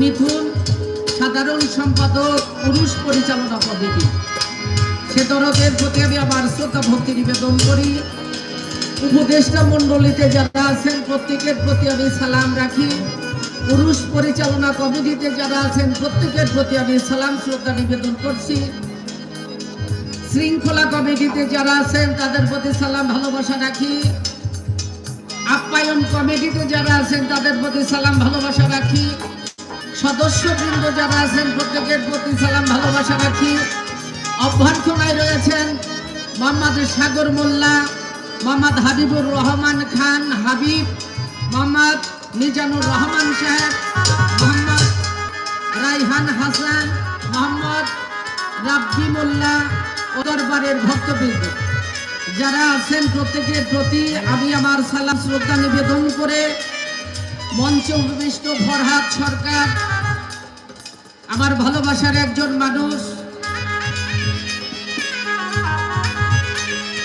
মিথুন সাধারণ সম্পাদক, পুরুষ পরিচালনা কমিটি। সে দরদের প্রতি আমি আমার শ্রদ্ধা ভক্তি নিবেদন করি। উপদেষ্টা মণ্ডলীতে যারা আছেন, প্রত্যেকের প্রতি আমি সালাম রাখি। পুরুষ পরিচালনা কমিটিতে যারা আছেন, প্রত্যেকের প্রতি আমি সালাম, শ্রদ্ধা নিবেদন করছি। শৃঙ্খলা কমিটিতে যারা আছেন, তাদের প্রতি সালাম, ভালোবাসা রাখি। আপ্যায়ন কমিটিতে যারা আছেন, তাদের প্রতি সালাম, ভালোবাসা রাখি। সদস্যবৃন্দ যারা আছেন, প্রত্যেকের প্রতি সালাম, ভালোবাসা রাখি। অভ্যর্থনায় রয়েছেন মোহাম্মদ সাগর মোল্লা, মোহাম্মদ হাবিবুর রহমান খান, হাবিব, মোহাম্মদ মিজানুর রহমান সাহেব, মোহাম্মদ রাইহান হাসান, মোহাম্মদ রাব্বি মোল্লা ও দরবারের ভক্তবৃন্দ। যারা আছেন, প্রত্যেকের প্রতি আমি আমার সালাম, শ্রদ্ধা নিবেদন করে মঞ্চে উপবিষ্ট ফরহাদ সরকার, আমার ভালোবাসার একজন মানুষ,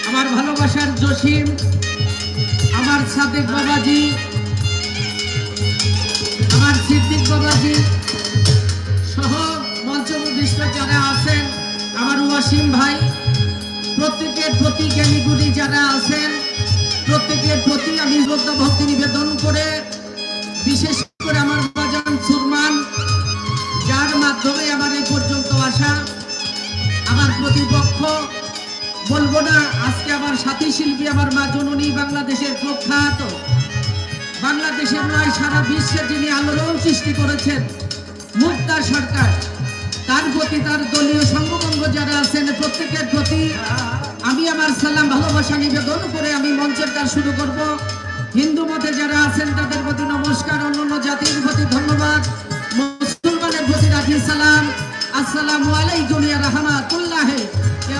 আমার ভালোবাসার জসিম, আমার সাদেক বাবাজি, আমার সিদ্দিক বাবাজি সহ মঞ্চ উপবিষ্ট যারা আছেন, আমার ওয়াসিম ভাই, প্রত্যেকের প্রতি জ্ঞানীগুলি যারা আছেন, প্রত্যেকের প্রতি আমি শ্রদ্ধা না আজকে আমার সাথী শিল্পী, আমার মা জননী বাংলাদেশের প্রখ্যাত। বাংলাদেশের নয়, সারা বিশ্বে যিনি আলোড়ন সৃষ্টি করেছেন, মুক্তা সরকার। তার প্রতি তার দলীয় সঙ্গভঙ্গ যারা আছেন, প্রত্যেকের প্রতি আমি আমার সালাম, ভালোবাসা নিবেদন করে আমি মঞ্চের কাজ শুরু করব। হিন্দু মতে যারা আছেন, তাদের প্রতি নমস্কার, অন্যান্য জাতির প্রতি ধন্যবাদ। মুসলমানের প্রতি রাখি সালাম। আসসালামু আলাইকুম ইয়া রাহমাতুল্লাহ। ইয়া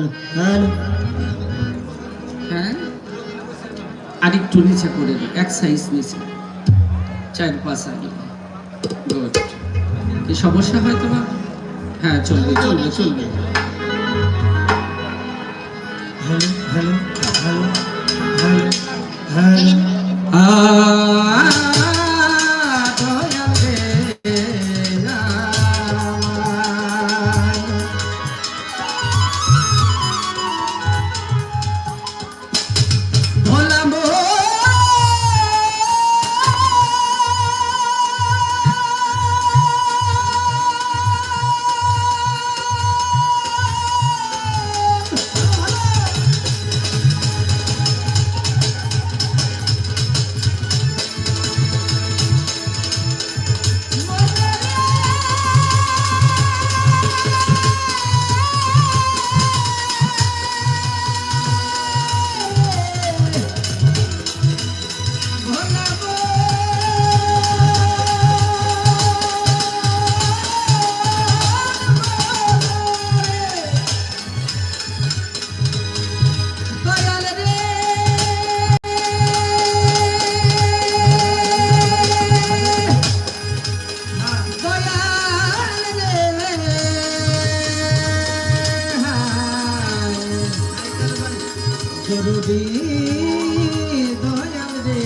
হয়ে হ্যাঁ? আরেকটু নিচে করে দিই এক সাইজ নিচে। চার পাঁচ আগে। গুড কি সমস্যা হয় তোমার? হ্যাঁ চলবে চলবে চলবে। Hello hello. জরুরি দয়াল রে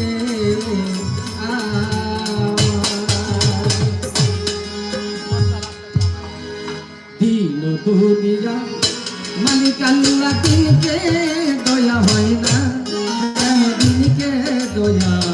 দিন দুনিয়া মালিক আল্লাহ দিনকে দয়া হয় না দিনকে দয়া